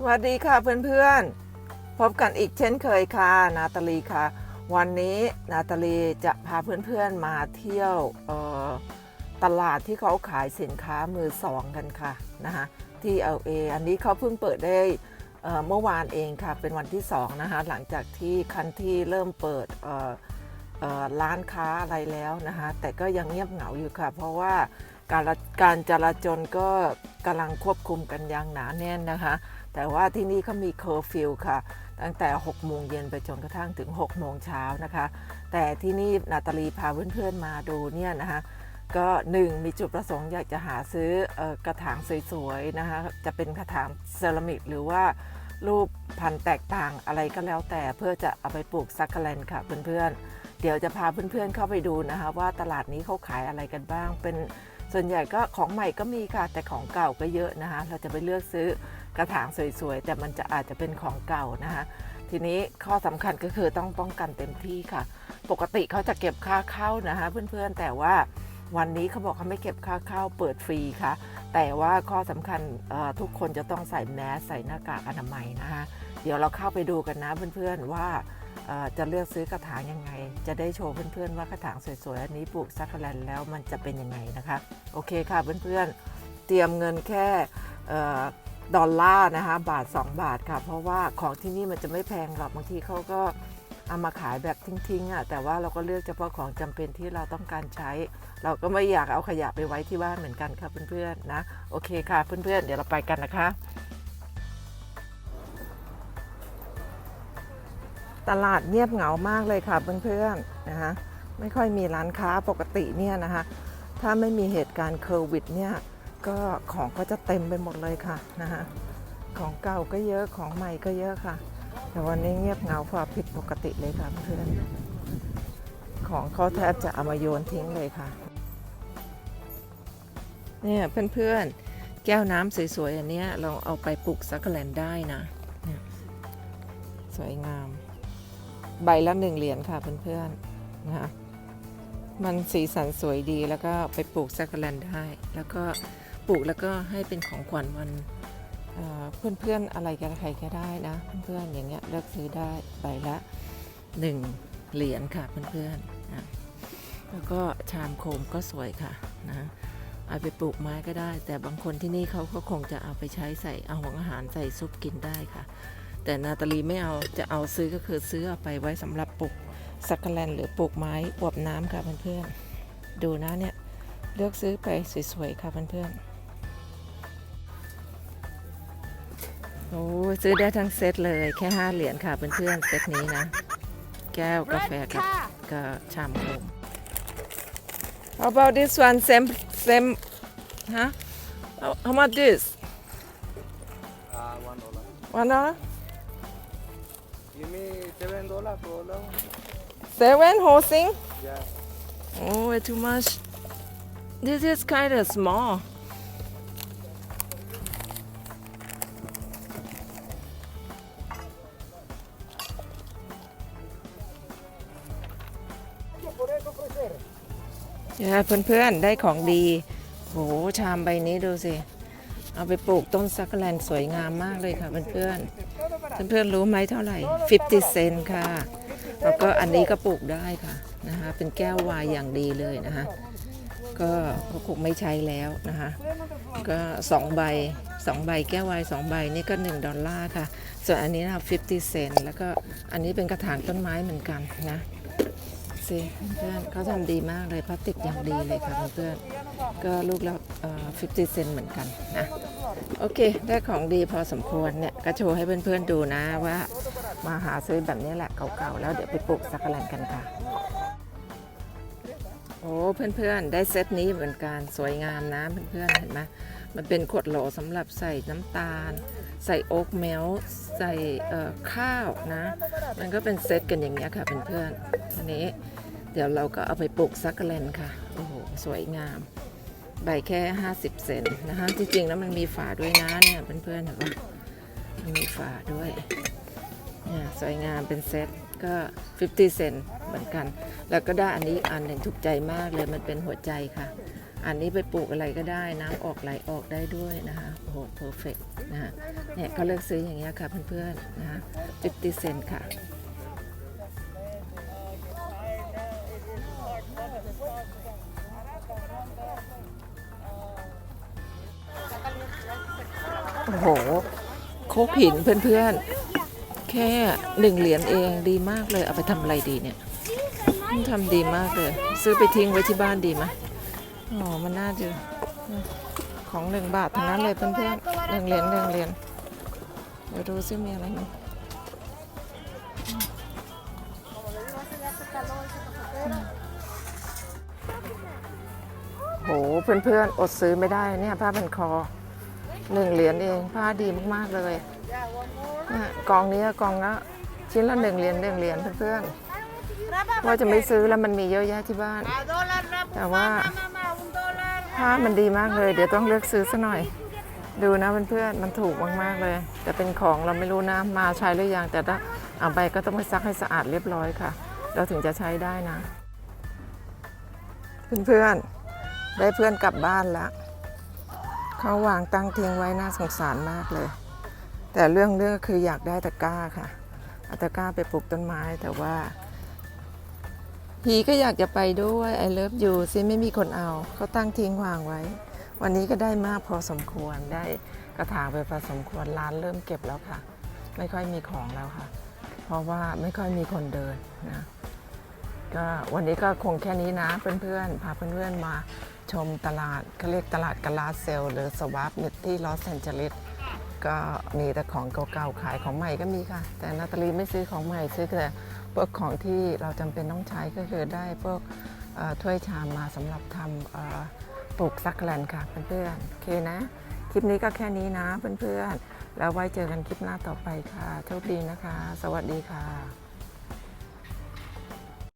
สวัสดีค่ะเพื่อนๆ พบกันอีกเช่นเคยค่ะนาตาลีค่ะ วันนี้นาตาลีจะพาเพื่อนๆมาเที่ยวออตลาดที่เขาขายสินค้ามือสองกันค่ะนะคะที่ LA อันนี้เขาเพิ่งเปิดได้เมื่อวานเองค่ะเป็นวันที่2นะคะหลังจากที่คันที่เริ่มเปิดร้านค้าอะไรแล้วนะคะแต่ก็ยังเงียบเหงาอยู่ค่ะ เพราะว่าการการจราจรก็กำลังควบคุมกันอย่างหนาแน่นนะคะ แต่ว่าที่นี่เขามีเคอร์ฟิวค่ะ ตั้งแต่ 6 โมงเย็นไปจนกระทั่งถึง 6 โมงเช้านะคะ แต่ที่นี่นาตาลีพาเพื่อนๆมาดูเนี่ยนะคะก็หนึ่งมีจุดประสงค์อยากจะหาซื้อออกระถางสวยๆนะคะจะเป็นกระถางเซรามิกหรือว่ารูปพันธุ์แตกต่างอะไรก็แล้วแต่เพื่อจะเอาไปปลูกซักกะแลนค่ะเพื่อนๆ เดี๋ยวจะพาเพื่อนๆเข้าไปดูนะคะว่าตลาดนี้เขาขายอะไรกันบ้าง เป็นส่วนใหญ่ก็ของใหม่ก็มีค่ะแต่ของเก่าก็เยอะนะคะเราจะไปเลือกซื้อ กระถางสวยๆ แต่มันจะอาจจะเป็นของเก่านะคะทีนี้ข้อสำคัญก็คือต้องป้องกันเต็มที่ค่ะ ปกติเขาจะเก็บค่าเข้านะคะเพื่อนๆแต่ว่าวันนี้เขาบอกเขาไม่เก็บค่าเข้าเปิดฟรีค่ะ แต่ว่าข้อสำคัญทุกคนจะต้องใส่แมสใส่หน้ากากอนามัยนะคะเดี๋ยวเราเข้าไปดูกันนะเพื่อนๆว่าจะเลือกซื้อกระถางยังไง จะได้โชว์เพื่อนๆว่ากระถางสวยๆ อันนี้ปลูกซักแลนแล้วมันจะเป็นยังไงนะคะ โอเคค่ะเพื่อนๆ เตรียมเงินแค่ ดอลลาร์นะคะบาท 2 บาทค่ะ เพราะว่าของที่นี่มันจะไม่แพงหรอกบางทีเขาก็เอามาขายแบบทิ้งๆอะแต่ว่าเราก็เลือกเฉพาะของจำเป็นที่เราต้องการใช้ เราก็ไม่อยากเอาขยะไปไว้ที่บ้านเหมือนกันค่ะเพื่อนๆนะโอเคค่ะเพื่อนๆเดี๋ยวเราไปกันนะคะ ตลาดเงียบเหงามากเลยค่ะเพื่อนๆนะคะไม่ค่อยมีร้านค้าปกติเนี่ยนะคะถ้าไม่มีเหตุการณ์โควิดเนี่ย ก็ของก็จะเต็มไปหมดเลยค่ะนะคะของเก่าก็เยอะของใหม่ก็เยอะค่ะ แต่วันนี้เงียบเหงาฝ่าผิดปกติเลยค่ะเพื่อนของเขาแทบจะเอามาโยนทิ้งเลยค่ะ เนี่ยเพื่อนๆ แก้วน้ำสวยๆ อันเนี้ยเราเอาไปปลูกซักแลนได้นะเนี่ยสวยงาม ใบละหนึ่งเหรียญค่ะเพื่อนๆนะคะมันสีสันสวยดีแล้วก็ไปปลูกแซกแลนได้ แล้วก็ ปลูกแล้วก็ให้เป็นของขวัญวันเอ่อเพื่อนๆอะไรกันใครก็ได้นะ เพื่อนๆอย่างเงี้ยเลือกซื้อได้ใบละหนึ่งเหรียญค่ะเพื่อนๆนะแล้วก็ชามโคมก็สวยค่ะนะเอาไปปลูกไม้ก็ได้ แต่บางคนที่นี่เขาก็คงจะเอาไปใช้ใส่เอาของอาหารใส่ซุปกินได้ค่ะ แต่นาตาลีไม่เอาจะเอาซื้อก็คือซื้อเอาไปไว้สำหรับปลูกสักแลนหรือปลูกไม้อวบน้ำค่ะเพื่อนๆดูนะเนี่ยเลือกซื้อไปสวยๆค่ะเพื่อนๆ โอ้ยซื้อได้ทั้งเซตเลยแค่5เหรียญค่ะเพื่อนๆเซตนี้นะ แก้วกาแฟกับกับชามโคม How about this one same same huh how, how much this Uh, one dollar. one dollar Give me seven dollar per dollar. seven whole thing Yeah. Oh, way too much. This is kind of small. Yeah เพื่อนๆได้ของดี โหชามใบนี้ดูสิ เอาไปปลูกต้นซักแลนสวยงามมากเลยค่ะเพื่อนๆเพื่อนๆรู้ไหมเท่าไหร่ 50 เซนค่ะ แล้วก็อันนี้ก็ปลูกได้ค่ะนะคะเป็นแก้ววายอย่างดีเลยนะคะก็คงไม่ใช้แล้วนะคะก็สองใบสองใบแก้ววายสองใบนี่ก็ 1 ดอลลาร์ค่ะ ส่วนอันนี้นะ50 เซนแล้วก็อันนี้เป็นกระถางต้นไม้เหมือนกันนะ สิเพื่อนเขาทำดีมากเลยพลาสติกอย่างดีเลยค่ะเพื่อนก็ลูกละเอ่อ50เซนเหมือนกันนะ โอเค ได้ของดีพอสมควรเนี่ย ก็โชว์ให้เพื่อนๆดูนะว่ามาหาซื้อแบบนี้แหละเก่าๆ แล้วเดี๋ยวไปปลูกสักแลนกันค่ะ โอ้เพื่อนๆ ได้เซตนี้เหมือนกันสวยงามนะเพื่อนๆ เห็นไหมมันเป็นขวดโหลสำหรับใส่น้ำตาล ใส่โอ๊กเมลใส่ข้าวนะ มันก็เป็นเซตกันอย่างเงี้ยค่ะเพื่อนๆอันนี้เดี๋ยวเราก็เอาไปปลูกซักแลนค่ะ โอ้โห สวยงาม ใบแค่ 50 เซนนะคะจริงๆแล้วมันมีฝาด้วยนะเนี่ยเพื่อนๆเห็นปะมันมีฝาด้วยเนี่ยสวยงามเป็นเซตก็ 50 เซนเหมือนกัน แล้วก็ได้อันนี้อันหนึ่งถูกใจมากเลยมันเป็นหัวใจค่ะ อันนี้ไปปลูกอะไรก็ได้น้ำออกไหลออกได้ด้วยนะคะโอ้โหเพอร์เฟกนะฮะเนี่ยก็เลือกซื้ออย่างเงี้ยค่ะเพื่อนๆนะคะ50เซนค่ะโอ้โห โคกหินเพื่อนๆ แค่หนึ่งเหรียญเองดีมากเลย เอาไปทำอะไรดีเนี่ยทำดีมากเลย ซื้อไปทิ้งไว้ที่บ้านดีไหม อ๋อ มันน่าจะของหนึ่งบาททั้งนั้นเลยเพื่อนๆหนึ่งเหรียญหนึ่งเหรียญเดี๋ยวดูซิมีอะไรไหมโห เพื่อนๆ อดซื้อไม่ได้เนี่ยผ้าพันคอหนึ่งเหรียญเองผ้าดีมากๆเลยนี่กองนี้กองละชิ้นละหนึ่งเหรียญหนึ่งเหรียญเพื่อนๆว่าจะไม่ซื้อแล้วมันมีเยอะแยะที่บ้าน แต่ว่า ผ้ามันดีมากเลย เดี๋ยวต้องเลือกซื้อซะหน่อย ดูนะเพื่อนๆมันถูกมากๆเลย แต่เป็นของเราไม่รู้นะมาใช้หรือยังแต่ถ้าเอาไปก็ต้องไปซักให้สะอาดเรียบร้อยค่ะ เราถึงจะใช้ได้นะ เพื่อนๆได้เพื่อนกลับบ้านแล้วเขาวางตั้งทิ้งไว้น่าสงสารมากเลย แต่เรื่องเรื่องก็คืออยากได้ตะกร้าค่ะเอาตะกร้าไปปลูกต้นไม้แต่ว่า พีก็อยากจะไปด้วยไอเลิฟยูซิไม่มีคนเอาเขาตั้งทิ้งวางไว้ วันนี้ก็ได้มากพอสมควรได้กระถางไปพอสมควรร้านเริ่มเก็บแล้วค่ะ ไม่ค่อยมีของแล้วค่ะ เพราะว่าไม่ค่อยมีคนเดินนะก็วันนี้ก็คงแค่นี้นะเพื่อนๆพาเพื่อนๆมาชมตลาดเขาเรียกตลาดกลาเซลหรือสวาปมิดที่ลอสแอนเจลิสก็มีแต่ของเก่าๆขายของใหม่ก็มีค่ะ แต่นาตาลีไม่ซื้อของใหม่ซื้อแต่ วกของที่เราจำเป็นต้องใช้ก็คือได้พวกถ้วยชามมาสำหรับทำปลูกซักแลนค่ะเพื่อนๆโอเคนะ คลิปนี้ก็แค่นี้นะเพื่อนๆ แล้วไว้เจอกันคลิปหน้าต่อไปค่ะโชคดีนะคะ สวัสดีค่ะ